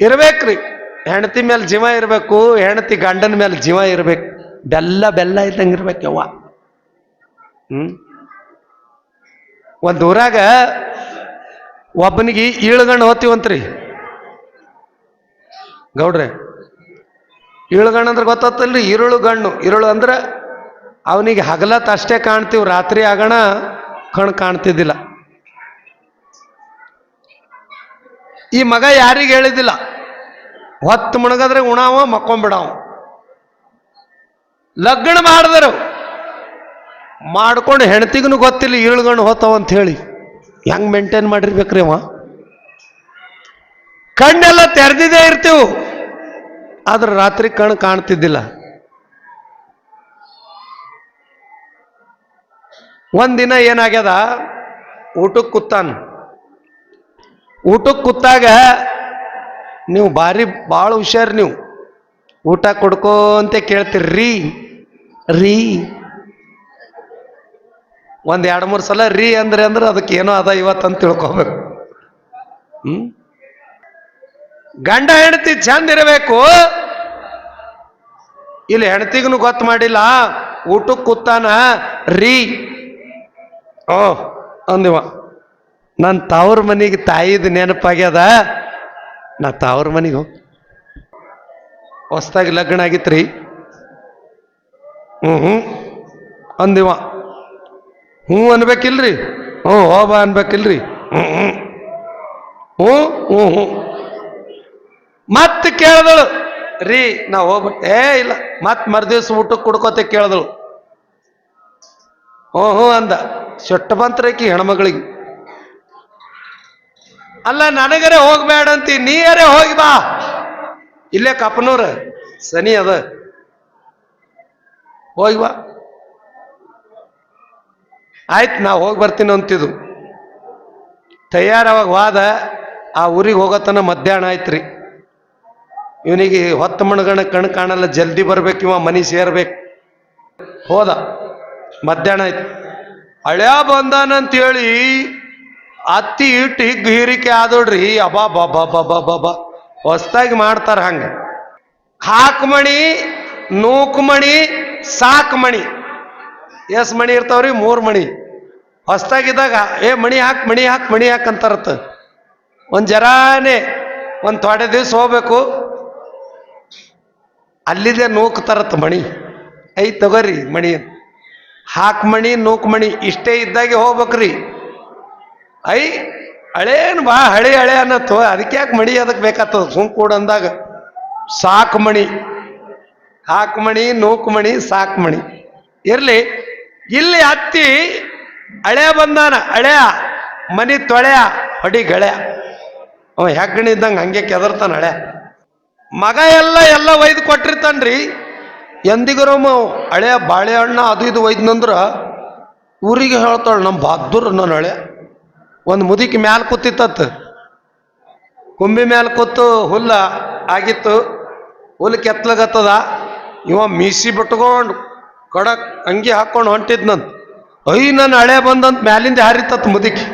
ಇರ್ಬೇಕ್ರಿ. ಹೆಂಡತಿ ಮೇಲೆ ಜೀವ ಇರಬೇಕು, ಹೆಂಡತಿ ಗಂಡನ ಮೇಲೆ ಜೀವ ಇರಬೇಕು. ಬೆಲ್ಲ ಬೆಲ್ಲ ಇದ್ದಂಗೆ ಇರ್ಬೇಕು ಯವ್ವ. ಹ್ಮ್? ಒಂದು ಊರಾಗ ಒಬ್ಬನಿಗೆ ಈಳುಗಣ್ಣು ಹೋತೀವಂತ್ರಿ ಗೌಡ್ರೆ ಈಳುಗಣ್ಣು ಅಂದ್ರೆ ಗೊತ್ತಾಗ್ತಲ್ರಿ ಈರುಳು ಗಣ್ಣು ಈರುಳು ಅಂದ್ರೆ ಅವನಿಗೆ ಹಗಲತ್ತು ಅಷ್ಟೇ ಕಾಣ್ತೀವಿ, ರಾತ್ರಿ ಆಗಣ ಕಣ್ ಕಾಣ್ತಿದ್ದಿಲ್ಲ. ಈ ಮಗ ಯಾರಿಗೆ ಹೇಳಿದಿಲ್ಲ? ಹೊತ್ತು ಮುಣಗದ್ರೆ ಉಣಾವ ಮಕ್ಕೊಂಬಿಡಾವ ಲಗ್ನ ಮಾಡಿದರು. ಮಾಡ್ಕೊಂಡು ಹೆಣ್ತಿಗೂ ಗೊತ್ತಿಲ್ಲ ಈಳ್ಗಣ್ಣು ಹೋತಾವ ಅಂತ ಹೇಳಿ ಹೆಂಗ್ ಮೇಂಟೈನ್ ಮಾಡಿರ್ಬೇಕ್ರಿ ಅವ? ಕಣ್ಣೆಲ್ಲ ತೆರೆದಿದೆ ಇರ್ತೀವಿ. ಆದ್ರೆ ರಾತ್ರಿ ಕಣ್ಣು ಕಾಣ್ತಿದ್ದಿಲ್ಲ. ಒಂದಿನ ಏನಾಗ್ಯದ? ಊಟಕ್ಕೆ ಕೂತಾನ. ಊಟಕ್ಕೆ ಕೂತಾಗ ನೀವು ಭಾರಿ ಭಾಳ ಹುಷಾರು ನೀವು. ಊಟ ಕೊಡ್ಕೋಂತ ಕೇಳ್ತೀರಿ ರೀ ರೀ. ಒಂದ್ ಎರಡು ಮೂರು ಸಲ ರೀ ಅಂದ್ರೆ ಅಂದ್ರೆ ಅದಕ್ಕೆ ಏನೋ ಅದ ಇವತ್ತಂತ ತಿಳ್ಕೊಬೇಕು. ಹ್ಮ್? ಗಂಡ ಹೆಂಡತಿ ಚಂದ ಇರಬೇಕು. ಇಲ್ಲಿ ಹೆಂಡತಿಗೂ ಗೊತ್ತು ಮಾಡಿಲ್ಲ. ಊಟಕ್ಕೆ ಕೂತಾನ ರೀ. ಓ, ಅಂದಿವ. ನನ್ನ ತವ್ರ ಮನೆಗೆ ತಾಯಿದ ನೆನಪಾಗ್ಯದ? ನಾ ತಾವ್ರ ಮನೆಗೆ ಹೋಗ್ ಹೊಸ್ದಾಗಿ ಲಗ್ನ ಆಗಿತ್ರಿ. ಹ್ಞೂ ಹ್ಞೂ ಅಂದಿವ. ಹ್ಞೂ ಅನ್ಬೇಕಿಲ್ರಿ? ಹ್ಞೂ ಹೋಬ ಅನ್ಬೇಕಿಲ್ರಿ? ಹ್ಞೂ ಹ್ಞೂ ಹ್ಞೂ ಹ್ಞೂ ಹ್ಞೂ. ಮತ್ತೆ ಕೇಳಿದಳು. ರೀ, ನಾ ಹೋಗ್ಬಿಟ್ಟೆ ಏ, ಇಲ್ಲ. ಮತ್ತೆ ಮರ್ದಿವ್ಸ ಊಟಕ್ಕೆ ಕುಡ್ಕೋತೆ ಕೇಳಿದಳು. ಹ್ಞೂ ಹ್ಞೂ ಅಂದ. ಸೊಟ್ಟ ಬಂತ್ರೈಕಿ ಹೆಣ್ಮಗಳಿಗೆ. ಅಲ್ಲ, ನನಗರೆ ನೀ ನೀಯರೇ ಹೋಗಿ ಬಾ. ಇಲ್ಲೇ ಕಪ್ಪನೂರ ಸನಿ ಅದ. ಹೋಗಿ ಬಾ. ಆಯ್ತು, ನಾ ಹೋಗಿ ಬರ್ತೀನಿ ಅಂತಿದ್ದು ತಯಾರವಾಗ ವಾದ, ಆ ಊರಿಗೆ ಹೋಗೋತನ ಮಧ್ಯಾಹ್ನ ಆಯ್ತ್ರಿ. ಇವನಿಗೆ ಹೊತ್ತ ಮಣಗಣ ಕಣ್ ಕಾಣಲ್ಲ, ಜಲ್ದಿ ಬರ್ಬೇಕು ಇವ, ಮನಿ ಸೇರ್ಬೇಕು. ಹೋದ. ಮಧ್ಯಾಹ್ನ ಆಯ್ತು. ಹಳ್ಯ ಬಂದಾನಂತೇಳಿ ಅತ್ತಿ ಇಟ್ಟು ಹಿಗ್ ಹೀರಿಕೆ ಆದೋಡ್ರಿ. ಅಬಾ ಬಾ ಬಾ ಬಾ ಹೊಸ್ದಾಗಿ ಮಾಡ್ತಾರ ಹಂಗ. ಹಾಕ್ಮಣಿ ಮಣಿ, ನೂಕು ಮಣಿ, ಸಾಕ್ ಮಣಿ. ಎಸ್ ಮಣಿ ಇರ್ತಾವ್ರಿ, ಮೂರ್ ಮಣಿ. ಹೊಸ್ದಾಗಿದ್ದಾಗ, ಏ, ಮಣಿ ಹಾಕ್ ಮಣಿ ಹಾಕ್ ಮಣಿ ಹಾಕ್ ಒಂದು ಒಂದ್ ಜರಾನೇ, ಒಂದ್ ತೊಡೆ ದಿವ್ಸ ಹೋಗ್ಬೇಕು. ಅಲ್ಲಿದೆ ನೂಕ್ ತರತ್ ಮಣಿ. ಐ ತಗೋರಿ ಮಣಿ. ಹಾಕ್ ಮಣಿ, ನೂಕ್ ಮಣಿ, ಇಷ್ಟೇ ಇದ್ದಾಗೆ ಹೋಗ್ಬೇಕ್ರಿ. ಐ ಹಳೇನು ಬಾ, ಹಳೆ ಹಳೆ ಅನ್ನತ್ತು, ಅದಕ್ಕೆ ಯಾಕೆ ಮಣಿ ಅದಕ್ಕೆ ಬೇಕಾಗ್ತದ? ಸುಮ್ ಕೂಡ ಅಂದಾಗ ಸಾಕುಮಣಿ ಮಣಿ. ಹಾಕು ಮಣಿ, ನೂಕು ಮಣಿ, ಸಾಕು ಮಣಿ. ಇರ್ಲಿ, ಇಲ್ಲಿ ಹತ್ತಿ ಹಳೆ ಬಂದಾನ ಹಳೆಯ ಮನಿ ತೊಳೆಯ ಹೊಡಿ ಗೆಳೆಯ ಅವ ಹೆಗ್ಗಣಿ ಇದ್ದಂಗೆ ಹಂಗೆ ಕೆದರ್ತಾನ ಹಳೆ. ಮಗ ಎಲ್ಲ ಎಲ್ಲ ಒಯ್ದು ಕೊಟ್ಟಿರ್ತಾನ್ರಿ. ಎಂದಿಗರಮ್ಮ ಹಳೆಯ ಬಾಳೆಹಣ್ಣ ಅದು ಇದು ಒಯ್ದನಂದ್ರ ಊರಿಗೆ ಹೇಳ್ತಾಳೆ ನಮ್ಮ ಬಹದ್ದೂರ್ ನನ್ನ ಹಳೆ. ಒಂದು ಮುದುಕಿ ಮ್ಯಾಲ ಕೂತಿತ್ತತ್ತು ಕುಂಬಿ ಮ್ಯಾಲ ಕೂತು ಹುಲ್ಲ ಆಗಿತ್ತು. ಹುಲ್ ಕೆತ್ತಲಗತ್ತದ. ಇವ ಮೀಸಿ ಬಿಟ್ಕೊಂಡು ಕಡಕ್ ಅಂಗಿ ಹಾಕೊಂಡು ಹೊಂಟಿದ್ನಂತ. ಐ, ನನ್ನ ಹಳೆ ಬಂದಂತ ಮ್ಯಾಲಿಂದ ಹಾರಿತತ್ ಮುದುಕಿ.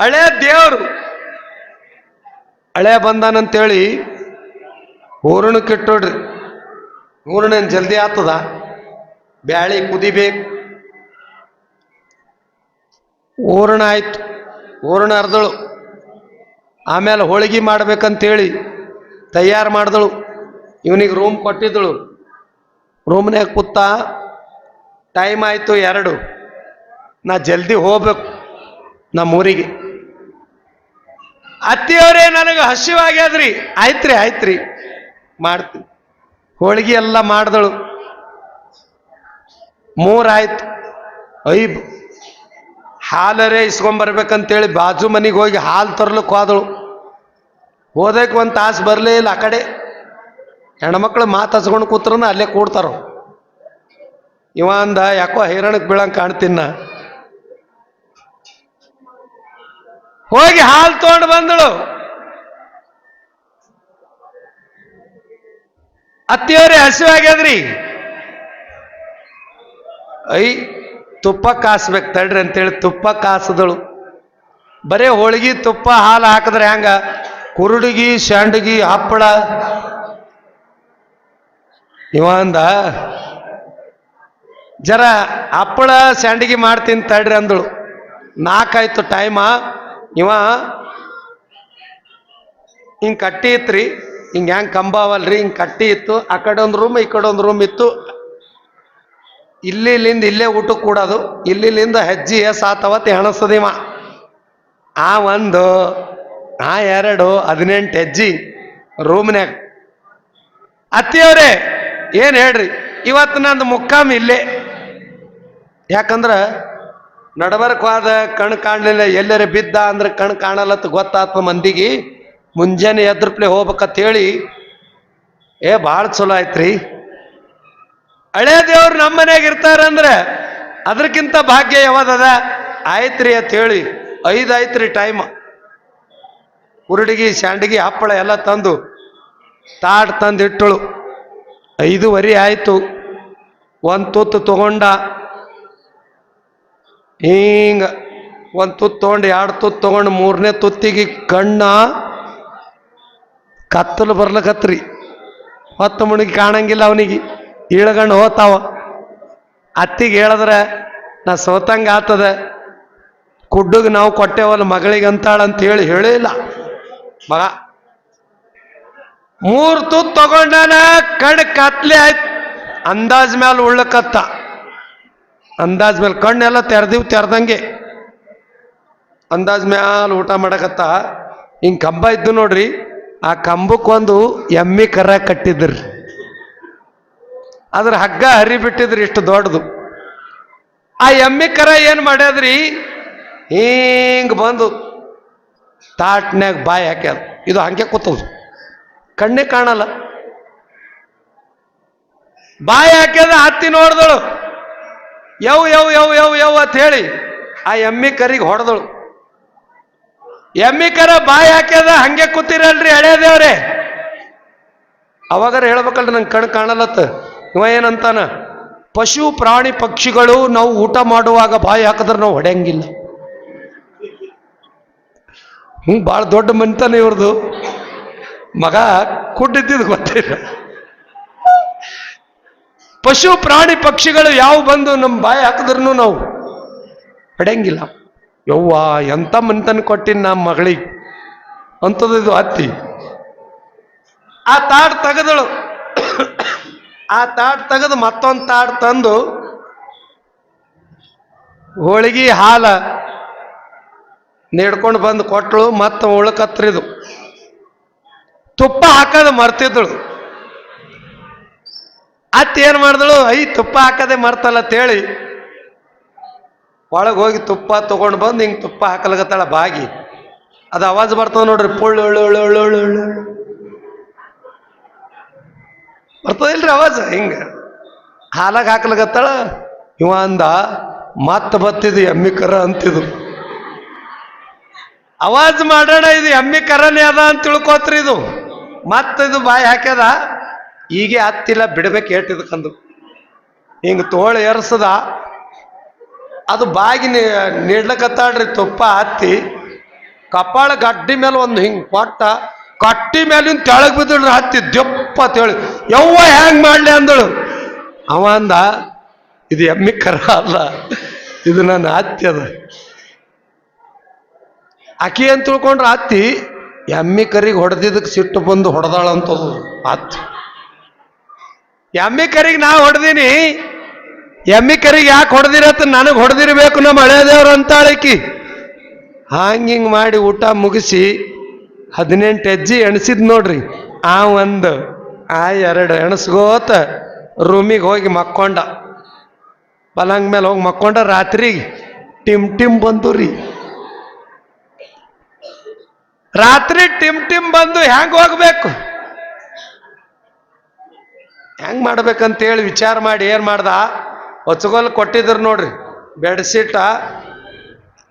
ಹಳೆ ದೇವ್ರು. ಹಳೆ ಬಂದಾನಂತೇಳಿ ಹೂರಣ ಕೆಟ್ಟೋಡ್ರಿ ಹೂರಣ ಜಲ್ದಿ ಆತದ. ಬ್ಯಾಳಿ ಕುದಿಬೇಕು. ಹೂರಣ ಆಯ್ತು. ಹೂರ್ಣ ಅರ್ದಳು. ಆಮೇಲೆ ಹೋಳಿಗೆ ಮಾಡ್ಬೇಕಂತೇಳಿ ತಯಾರು ಮಾಡಿದಳು. ಇವನಿಗೆ ರೂಮ್ ಕೊಟ್ಟಿದ್ದಳು. ರೂಮ್ನಾಗ ಕೂತ ಟೈಮ್ ಆಯಿತು ಎರಡು. ನಾ ಜಲ್ದಿ ಹೋಗ್ಬೇಕು ನಮ್ಮೂರಿಗೆ. ಅತ್ತಿಯವರೇ, ನನಗೆ ಹಸಿವಾಗ್ಯಾದ್ರಿ. ಆಯ್ತ್ರಿ ಆಯ್ತ್ರಿ. ಮಾಡ್ತೀನಿ. ಹೋಳಿಗೆ ಎಲ್ಲ ಮಾಡಿದಳು. ಮೂರಾಯ್ತು. ಐಬ್. ಹಾಲರೇ ಇಸ್ಕೊಂಬರ್ಬೇಕಂತೇಳಿ ಬಾಜು ಮನೆಗೆ ಹೋಗಿ ಹಾಲು ತರ್ಲಿಕ್ಕೆ ಹೋದಳು. ಹೋದಕ್ಕೆ ಒಂದು ತಾಸು ಬರಲೇ ಇಲ್ಲ ಆ ಕಡೆ. ಹೆಣ್ಮಕ್ಳು ಮಾತು ಕೂತ್ರನ ಅಲ್ಲೇ ಕೂಡ್ತಾರ. ಇವ ಅಂದ, ಯಾಕೋ ಹೈರಾಣಕ್ಕೆ ಬೀಳಂಗೆ ಕಾಣ್ತೀನ. ಹೋಗಿ ಹಾಲು ತೊಗೊಂಡು ಬಂದಳು. ಅತ್ತಿಯವ್ರೆ ಹಸಿವಾಗ್ಯದ್ರಿ. ಐ ತುಪ್ಪ ಕಾಸ್ಬೇಕು ತಡ್ರಿ ಅಂತೇಳಿ ತುಪ್ಪ ಕಾಸದಳು. ಬರೇ ಹೋಳಿಗೆ, ತುಪ್ಪ, ಹಾಲು ಹಾಕಿದ್ರೆ ಹೆಂಗ? ಕುರುಡುಗಿ, ಶಾಂಡಗಿ, ಹಪ್ಪಳ. ಇವ ಅಂದ, ಜರ ಹಪ್ಪಳ ಸ್ಯಾಂಡಿಗೆ ಮಾಡ್ತೀನಿ ತಡ್ರಿ ಅಂದಳು. ನಾಲ್ಕಾಯ್ತು ಟೈಮ. ಇವ, ಹಿಂಗೆ ಕಟ್ಟಿ ಇತ್ರಿ. ಹಿಂಗೆ ಹೆಂಗೆ ಕಂಬ ಅವಲ್ರಿ, ಹಿಂಗೆ ಕಟ್ಟಿ ಇತ್ತು. ಆ ಕಡೆ ಒಂದು ರೂಮ್ ಈ ಕಡೆ ಒಂದು ರೂಮ್ ಇತ್ತು. ಇಲ್ಲಿಲಿಂದ ಇಲ್ಲೇ ಊಟಕ್ಕೆ ಕೂಡೋದು. ಇಲ್ಲಿಲಿಂದ ಹೆಜ್ಜೆ ಆತವತ್ತು ಎಣಸದಿವ ಆ ಒಂದು, ಆ ಎರಡು ಹದಿನೆಂಟು ಹೆಜ್ಜಿ ರೂಮ್ನ್ಯಾಗ. ಅತ್ತಿಯವ್ರೆ, ಏನು ಹೇಳ್ರಿ? ಇವತ್ತು ನಂದು ಮುಕ್ಕಾಮ್ ಇಲ್ಲೇ. ಯಾಕಂದ್ರೆ ನಡಬರ್ಕವಾದ ಕಣ್ ಕಾಣಲಿಲ್ಲ, ಎಲ್ಲರ ಬಿದ್ದ ಅಂದ್ರೆ ಕಣ್ ಕಾಣಲತ್ತ ಗೊತ್ತಾತ ಮಂದಿಗೆ. ಮುಂಜಾನೆ ಎದ್ರಪ್ಲೆ ಹೋಗ್ಬೇಕಂತ ಹೇಳಿ ಏ ಭಾಳ ಚಲೋ ಆಯ್ತ್ರಿ. ಹಳೆ ದೇವ್ರು ನಮ್ಮ ಇರ್ತಾರೆ ಇರ್ತಾರಂದ್ರೆ ಅದಕ್ಕಿಂತ ಭಾಗ್ಯ ಯಾವ್ದದ? ಆಯ್ತ್ರಿ ಅಂತ ಹೇಳಿ, ಐದು ಆಯ್ತ್ರಿ ಟೈಮ್ ಉರುಡಿಗಿ ಸ್ಯಾಂಡಿಗೆ ಹಪ್ಪಳ ಎಲ್ಲ ತಂದು ತಾಟ್ ತಂದು ಇಟ್ಟಳು. ಐದುವರೆ ಆಯಿತು. ಒಂದು ತುತ್ತು ತಗೊಂಡ, ಹಿಂಗ ಒಂದು ತುತ್ತು ತಗೊಂಡು, ಎರಡು ತುತ್ತು ತಗೊಂಡು, ಮೂರನೇ ತುತ್ತಿಗೆ ಕಣ್ಣ ಕತ್ತಲು ಬರ್ಲಕತ್ರಿ. ಹೊತ್ತ ಮುಣಿಗೆ ಕಾಣಂಗಿಲ್ಲ ಅವನಿಗೆ. ಇಳ್ಗಂಡು ಹೋತಾವ ಅತ್ತಿಗೆ ಹೇಳಿದ್ರೆ, ನಾ ಸೋತಂಗ ಆತದ. ಕುಡ್ಡುಗೆ ನಾವು ಕೊಟ್ಟೆವಲ್ಲ ಮಗಳಿಗೆ ಅಂತ ಹೇಳಿ ಹೇಳಿಲ್ಲ ಮಗ, ಮೂರು ತುತ್ತು ತಗೊಂಡಾನ, ಕಣ್ ಕತ್ಲೆ ಆಯ್ತು. ಅಂದಾಜ್ ಮೇಲೆ ಉಳ್ಳಕತ್ತ. ಅಂದಾಜ್ ಮೇಲೆ ಕಣ್ಣೆಲ್ಲ ತೆರೆದಿವ್ ತೆರೆದಂಗೆ. ಅಂದಾಜ್ ಮ್ಯಾಲ ಊಟ ಮಾಡಕತ್ತ. ಹಿಂಗೆ ಕಂಬ ಇದ್ದು ನೋಡ್ರಿ, ಆ ಕಂಬಕ್ಕೊಂದು ಎಮ್ಮಿ ಕರ ಕಟ್ಟಿದ್ರಿ. ಅದ್ರ ಹಗ್ಗ ಹರಿ ಬಿಟ್ಟಿದ್ರಿ ಇಷ್ಟು ದೊಡ್ಡದು. ಆ ಎಮ್ಮಿ ಕರ ಏನು ಮಾಡ್ಯಾದ್ರಿ? ಹಿಂಗ್ ಬಂದು ತಾಟ್ನ್ಯಾಗ ಬಾಯಿ ಹಾಕ್ಯಾದ ಇದು ಹಂಗೆ ಕೂತದು ಕಣ್ಣೆ ಕಾಣಲ್ಲ. ಬಾಯಿ ಹಾಕ್ಯದ ಹತ್ತಿ ನೋಡ್ದಳು. ಯವ್ ಯವ್ ಯವ್ ಯವ್ ಯವ್ ಅಂತ ಹೇಳಿ ಆ ಎಮ್ಮಿ ಕರಿಗೆ ಹೊಡೆದಳು. ಎಮ್ಮಿ ಕರ ಬಾಯಿ ಹಾಕ್ಯದ ಹಂಗೆ ಕೂತಿರಲ್ರಿ ಎಳೆದೇವ್ರೆ ಅವಾಗಾರ ಹೇಳ್ಬೇಕಲ್ರಿ ನಂಗೆ ಕಣ್ ಕಾಣಲತ್ತ ಇವ ಏನಂತಾನ? ಪಶು ಪ್ರಾಣಿ ಪಕ್ಷಿಗಳು ನಾವು ಊಟ ಮಾಡುವಾಗ ಬಾಯಿ ಹಾಕಿದ್ರೆ ನಾವು ಹೊಡೆಯಂಗಿಲ್ಲ. ಹ್ಞೂ ಭಾಳ ದೊಡ್ಡ ಮನಿತನ ಇವ್ರದು. ಮಗ ಕುಡ್ಡಿದ್ದು ಗೊತ್ತಿಲ್ಲ. ಪಶು ಪ್ರಾಣಿ ಪಕ್ಷಿಗಳು ಯಾವ ಬಂದು ನಮ್ಮ ಬಾಯಿ ಹಾಕಿದ್ರು ನಾವು ಹೊಡೆಯಂಗಿಲ್ಲ. ಯವ್ವ ಎಂಥ ಮನಿತನ ಕೊಟ್ಟಿನ ನಮ್ಮ ಮಗಳಿಗೆ? ಅಂಥದ್ದು ಇದು ಹತ್ತಿ ಆ ತಾಡ್ ತೆಗೆದಳು. ಆ ತಾಟ್ ತೆಗೆದು ಮತ್ತೊಂದು ತಾಟ್ ತಂದು ಹೋಳಿಗೆ ಹಾಲ ನೀಡ್ಕೊಂಡು ಬಂದು ಕೊಟ್ಟಳು ಮತ್ತೆ ಉಳಕತ್ರಿದು. ತುಪ್ಪ ಹಾಕೋದು ಮರ್ತಿದ್ದಳು ಅತ್ತ ಏನು ಮಾಡಿದಳು? ಐ, ತುಪ್ಪ ಹಾಕದೆ ಮರ್ತಲ್ಲ ಅಂತೇಳಿ ಒಳಗೆ ಹೋಗಿ ತುಪ್ಪ ತಗೊಂಡು ಬಂದು ಹಿಂಗೆ ತುಪ್ಪ ಹಾಕಲಗತ್ತಾಳ ಬಾಗಿ. ಅದು ಆವಾಜ್ ಬರ್ತದ ನೋಡ್ರಿ, ಪುಳ್ಳು ಉಳ್ಳು ಉಳ್ಳು ಉಳ್ಳು ಉಳ್ಳು. ಬರ್ತದಿಲ್ರಿ ಆವಾಜ ಹಿಂಗ. ಹಾಲಾಗ ಹಾಕ್ಲಗತ್ತಾಳ ಇವ ಅಂದ, ಮತ್ತೆ ಬತ್ತಿದ ಎಮ್ಮಿ ಕರ ಅಂತಿದ್ರು. ಅವಾಜ್ ಮಾಡೋಣ ಇದು ಎಮ್ಮಿ ಕರನೇ ಅದ ಅಂತ ತಿಳ್ಕೊತ್ರಿ ಇದು. ಮತ್ತೆ ಇದು ಬಾಯಿ ಹಾಕ್ಯದ ಹೀಗೆ ಹತ್ತಿಲ್ಲ, ಬಿಡ್ಬೇಕು ಏಟಿದಕ್ಕಂದು ಹಿಂಗ ತೋಳು ಏರ್ಸದ, ಅದು ಬಾಗಿ ನೀಡ್ಲಕತ್ತಾಳ್ರಿ ತುಪ್ಪ ಹತ್ತಿ. ಕಪಾಳ ಗಡ್ಡಿ ಮೇಲೆ ಒಂದು ಹಿಂಗೆ ಕೊಟ್ಟ ಕಟ್ಟಿ ಮೇಲಿಂದ ತೆಳಗ್ ಬಿದ್ದಳು ಹತ್ತಿ ದೆಪ್ಪ ತೇಳಿ ಯವ್ವ ಹ್ಯಾಂಗ್ ಮಾಡ್ಲಿ ಅಂದಳು. ಅವ ಅಂದ, ಇದು ಎಮ್ಮಿ ಕರ ಅಲ್ಲ, ಇದು ನನ್ನ ಅತ್ತಿ ಅದ. ಆಕಿ ಅಂತ ತಿಳ್ಕೊಂಡ್ರೆ ಅತ್ತಿ ಎಮ್ಮಿ ಕರಿಗೆ ಹೊಡೆದಿದ್ದಕ್ಕೆ ಸಿಟ್ಟು ಬಂದು ಹೊಡೆದಾಳಂತದು ಅತ್ತಿ ಎಮ್ಮಿ ಕರಿಗೆ ನಾ ಹೊಡೆದೀನಿ, ಎಮ್ಮಿ ಕರಿಗೆ ಯಾಕೆ ಹೊಡೆದಿರತ್ತ ನನಗೆ ಹೊಡೆದಿರ್ಬೇಕು ನಮ್ಮ ಹಳೇದೇವ್ರು ಅಂತಾಳಕಿ ಹಂಗೆ ಹಿಂಗೆ ಮಾಡಿ ಊಟ ಮುಗಿಸಿ ಹದಿನೆಂಟು ಹೆಜ್ಜೆ ಎಣಸಿದ್ ನೋಡ್ರಿ. ಆ ಒಂದು, ಆ ಎರಡು ಎಣಸ್ಗೋತ ರೂಮಿಗೆ ಹೋಗಿ ಮಕ್ಕೊಂಡ. ಪಲಂಗ್ ಮೇಲೆ ಹೋಗಿ ಮಕ್ಕೊಂಡ, ರಾತ್ರಿ ಟಿಮ್ ಟಿಮ್ ಬಂತು ರೀ ರಾತ್ರಿ ಟಿಮ್ ಟಿಮ್ ಬಂದು ಹೆಂಗ್ ಹೋಗ್ಬೇಕು? ಹೆಂಗ್ ಮಾಡ್ಬೇಕಂತೇಳಿ ವಿಚಾರ ಮಾಡಿ ಏನ್ ಮಾಡ್ದ? ಹೊಚ್ಗೋಲ್ ಕೊಟ್ಟಿದ್ರು ನೋಡ್ರಿ ಬೆಡ್ಸಿಟ್ಟ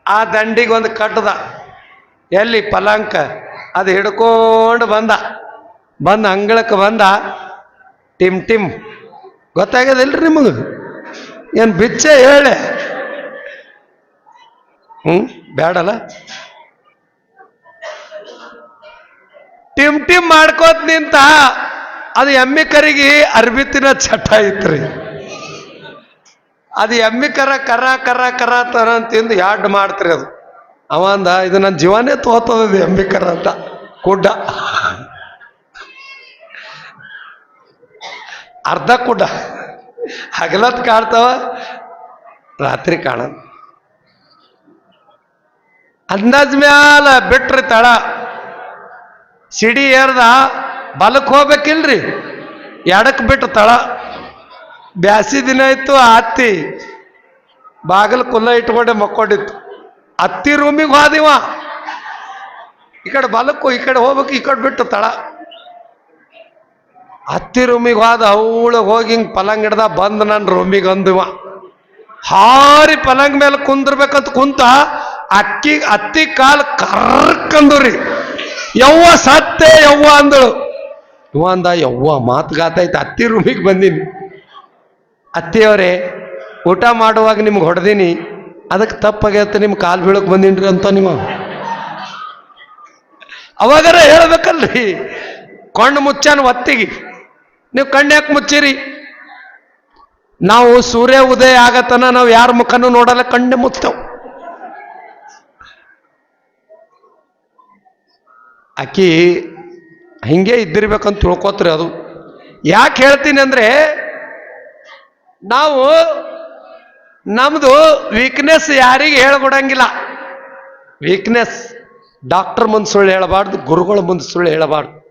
ಆ ದಂಡಿಗೆ ಒಂದು ಕಟ್ಟದ ಎಲ್ಲಿ ಪಲಾಂಕ ಅದು ಹಿಡ್ಕೊಂಡು ಬಂದ. ಬಂದ ಅಂಗಳಕ್ಕೆ ಬಂದ. Tim Tim. ಗೊತ್ತಾಗ್ಯದಿಲ್ರಿ ನಿಮಗೆ? ಏನು ಬಿಚ್ಚೆ ಹೇಳೆ? ಹ್ಞೂ ಬೇಡಲ್ಲ ಟಿಮ್ ಟಿಮ್ ಮಾಡ್ಕೋತ ನಿಂತ. ಅದು ಎಮ್ಮಿ ಕರಿಗೆ ಅರ್ಬಿತಿನ ಚಟ ಐತ್ರಿ. ಅದು ಎಮ್ಮಿ ಕರ ಕರ ಕರ ಕರ ತರ ತಿಂದು ಯಾಡ್ ಮಾಡ್ತ್ರಿ ಅದು. ಅವ ಅಂದ, ಇದು ನನ್ನ ಜೀವನೇ ತೋತದ ಎಂಬಿಕರ್ ಅಂತ. ಕುಡ್ಡ. ಅರ್ಧ ಕುಡ್ಡ. ಹಗಲತ್ ಕಾಡ್ತಾವ ರಾತ್ರಿ ಕಾಣ. ಅಂದಾಜ್ ಮ್ಯಾಲ ಬಿಟ್ರಿ ತಳ ಸಿಡಿ ಏರ್ದ ಬಲಕ್ಕೆ ಹೋಗ್ಬೇಕಿಲ್ರಿ? ಎಡಕ್ ಬಿಟ್ಟು ತಳ. ಬ್ಯಾಸಿ ದಿನ ಇತ್ತು, ಆತ್ತಿ. ಬಾಗಿಲು ಕುಲ್ಲ ಇಟ್ಕೊಂಡೆ ಮಕ್ಕೊಂಡಿತ್ತು. ಅತ್ತಿ ರೂಮಿಗೆ ಹೋದಿವ. ಈ ಕಡೆ ಬಲಕ್ಕು, ಈ ಕಡೆ ಹೋಗ್ಬೇಕು, ಈ ಕಡೆ ಬಿಟ್ಟು ತಳ. ಅತ್ತಿ ರೂಮಿಗೆ ಹೋದ ಅವಳು ಹೋಗಿ ಹಿಂಗೆ ಪಲಂಗ್ ಹಿಡ್ದ ಬಂದ್ ನನ್ನ ರೂಮಿಗೆ ಅಂದಿವ. ಹಾರಿ ಪಲಂಗ್ ಮೇಲೆ ಕುಂದಿರ್ಬೇಕಂತ ಕುಂತ ಅಕ್ಕಿ, ಅತ್ತಿ ಕಾಲ್ ಕರ್ಕಂದ್ರಿ. ಯವ್ವ ಸತ್ತೆ ಯವ್ವ ಅಂದಳು. ಇವ ಅಂದ, ಯವ್ವ ಮಾತುಗಾತೈತೆ ಅತ್ತಿ ರೂಮಿಗೆ ಬಂದೀನಿ. ಅತ್ತಿಯವರೇ, ಊಟ ಮಾಡುವಾಗ ನಿಮ್ಗೆ ಹೊಡೆದೀನಿ. ಅದಕ್ಕೆ ತಪ್ಪಾಗೈತೆ, ನಿಮ್ಮ ಕಾಲು ಬೀಳಕ್ಕೆ ಬಂದಿನ್ರಿ ಅಂತ ನಿಮ್ಮ ಅವಾಗಾರ ಹೇಳ್ಬೇಕಲ್ರಿ, ಕಣ್ಣು ಮುಚ್ಚಾನ ಒತ್ತಿಗೆ ನೀವು ಕಣ್ಣು ಯಾಕೆ ಮುಚ್ಚಿರಿ. ನಾವು ಸೂರ್ಯ ಉದಯ ಆಗತನ ನಾವು ಯಾರ ಮುಖನೂ ನೋಡಲ್ಲ, ಕಣ್ಣು ಮುಚ್ತೇವ್ ಆಕಿ ಹಿಂಗೆ ಇದ್ದಿರ್ಬೇಕಂತ ತಿಳ್ಕೋತ್ರಿ ಅದು. ಯಾಕೆ ಹೇಳ್ತೀನಿ ಅಂದರೆ, ನಾವು ನಮ್ದು ವೀಕ್ನೆಸ್ ಯಾರಿಗೆ ಹೇಳ್ಕೊಡಂಗಿಲ್ಲ. ವೀಕ್ನೆಸ್ ಡಾಕ್ಟರ್ ಮುಂದೆ ಸುಳ್ಳು ಹೇಳಬಾರ್ದು ಗುರುಗಳ ಮುಂದೆ ಸುಳ್ಳು ಹೇಳಬಾರ್ದು.